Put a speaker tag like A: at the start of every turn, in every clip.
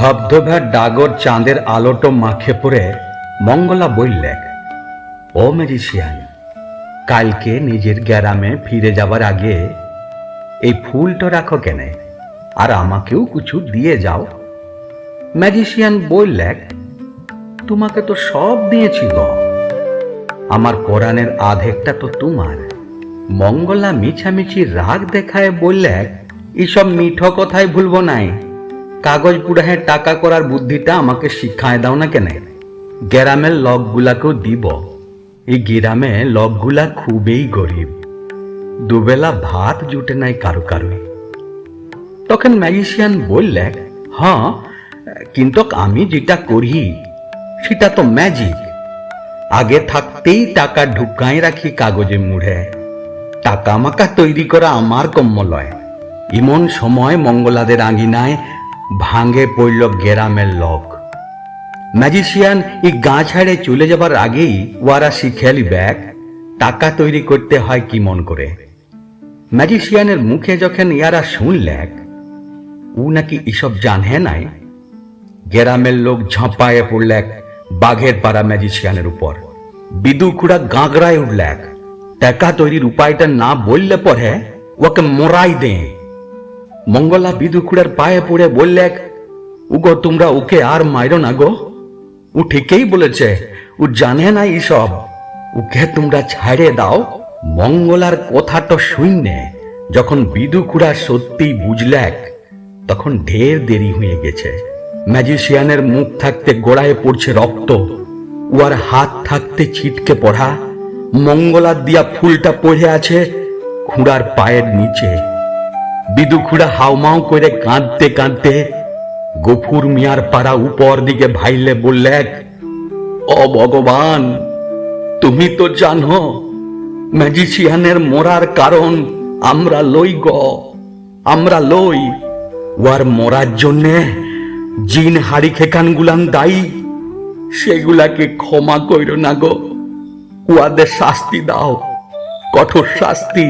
A: ধবধবার ডাগর চাঁদের আলোটো মাখে পড়ে মঙ্গলা বললেক ও ম্যাজিশিয়ান, কালকে নিজের গ্যারামে ফিরে যাবার আগে এই ফুলটা রাখো কেনে, আর আমাকেও কিছু দিয়ে যাও। ম্যাজিশিয়ান বললেক তোমাকে তো সব দিয়েছি গো। আমার কোরআনের আধেকটা তো তোমার। মঙ্গলা মিছামিছি রাগ দেখায় বললে এইসব মিঠো কথাই ভুলবো নাই। কাগজ পুরাহে টাকা করার বুদ্ধিটা আমাকে শিখায় দাও না কেন? গ্রামের লোকগুলাকেও দিব। এই গ্রামে লোকগুলা খুবই গরিব। দুবেলা ভাত জুটে নাই কারও কারোই। তখন ম্যাজিশিয়ান বললে হ্যাঁ কিন্তু আমি যেটা করি, সেটা তো ম্যাজিক। আগে থাকতেই টাকা ঢুকাই রাখি কাগজে মুড়ে। টাকা মাকা তৈরি করা আমার কম্য ইমন সময় মঙ্গলাদের আঙিনায় ভাঙে পড়ল গেরামের লোক। ম্যাজিশিয়ান এই গা ছাড়ে চলে যাবার আগেই ওয়ারা শিখেলি ব্যাগ, টাকা তৈরি করতে হয় কি মন করে। ম্যাজিশিয়ানের মুখে যখন ইয়ারা শুনলেক ও নাকি এসব জানে নাই? গেরামের লোক ঝাঁপায়ে পড়লেক বাঘের পাড়া ম্যাজিশিয়ানের উপর। বিদু খুড়া গাঁগড়ায় উঠলেক, টাকা তৈরির উপায়টা না বললে পরে ওকে মরাই দে মঙ্গলা বিদু খুড়ার পায়ে পড়ে বললেক উগো, তোমরা ওকে আর মাইরো না গো। ও ঠিকই বলেছে, ও জানে না এসব ওকে তোমরা ছাড়ে দাও। মঙ্গলার কথাটা শুননে যখন বিদু খুড়া সত্যি বুঝলেক তখন ঢের দেরি হয়ে গেছে। ম্যাজিশিয়ানের মুখ থাকতে গোড়ায় পড়ছে রক্ত। উয়ার হাত থাকতে ছিটকে পড়া। মঙ্গলার দিয়া ফুলটা পড়ে আছে খুঁড়ার পায়ের নিচে। বিদু খুড়া হাউমাউ করে কাঁদতে কাঁদতে গফুর মিয়ার পাড়া উপর দিকে ভাইলে বললেক ও ভগবান, তুমি তো জানো ম্যাজিশিয়ানের মরার কারণ আমরা লই গ, আমরা লই। ওয়ার মরার জন্যে জিন হাড়ি খেকান গুলান দায়ী, সেগুলাকে ক্ষমা কইর না গো। উয়াদের শাস্তি দাও, কঠোর শাস্তি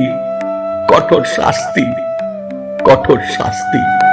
A: কঠোর শাস্তি। কঠোর শাস্তি।